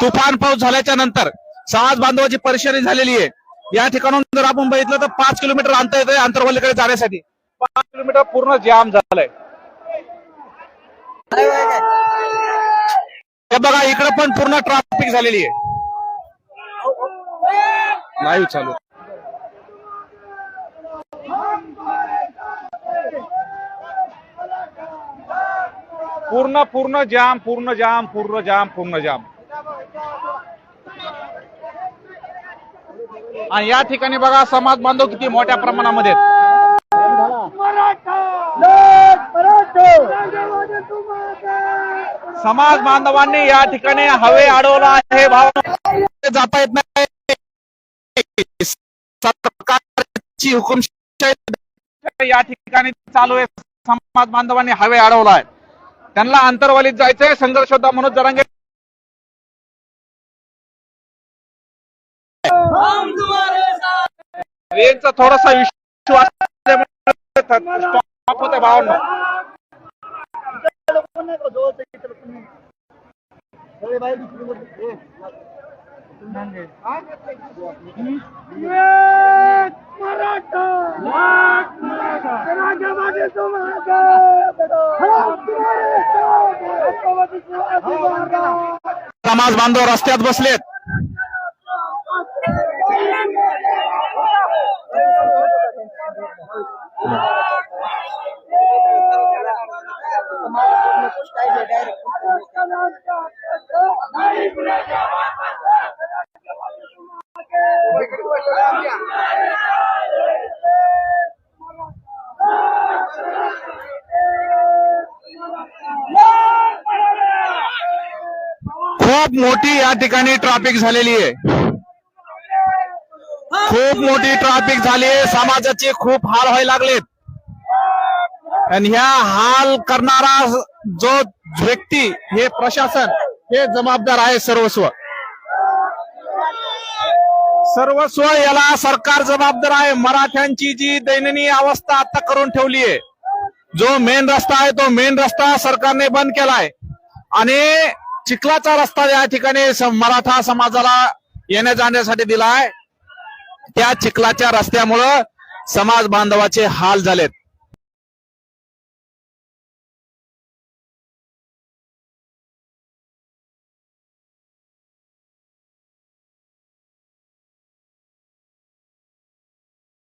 तुफान पाऊस झाल्याच्यानंतर समाज बांधवाची परेशानी झालेली आहे. या ठिकाणून जर आपण बघितलं तर पाच किलोमीटर अंतर येतंय आंतरवलीकडे जाण्यासाठी. पाच किलोमीटर पूर्ण जाम झालाय. हे बघा इकडे पण पूर्ण ट्रॅफिक झालेली आहे. नाही चालू. पूर्ण पूर्ण जाम पूर्ण जाम पूर्ण जाम पूर्ण जाम. आणि या ठिकाणी बघा समाज बांधव किती मोठ्या प्रमाणामध्ये समाज बांधवांनी या ठिकाणी हवे अडवला आहे. भाव जाता येत नाही. सरकारची हुकुमशाही या ठिकाणी चालू आहे. समाज बांधवांनी हवे अडवला आहे. त्यांना अंतरवालीत जायचंय. संघर्ष होता मनोज जरांगे ट्रेनचा थोडासा इश्यू असल्यामुळे स्टॉप होते बावन्न समाज बांधव रस्त्यात बसलेत. खूप मोठी या ठिकाणी ट्रॅफिक झालेली आहे खूप मोठी ट्रॅफिक झाली समाजाचे खूप हाल व्हायला लागलेत. आणि ह्या हाल करणारा जो व्यक्ती हे प्रशासन हे जबाबदार आहे सर्वस्व. सर्वस्व याला सरकार जबाबदार आहे. मराठ्यांची जी दैनंदिन अवस्था आता करून ठेवली आहे. जो मेन रस्ता आहे तो मेन रस्ता सरकारने बंद केलाय. आणि चिखलाचा रस्ता या ठिकाणी मराठा समाजाला येण्या जाण्यासाठी दिलाय. त्या चिखलाच्या रस्त्यामुळं समाज बांधवाचे हाल झालेत.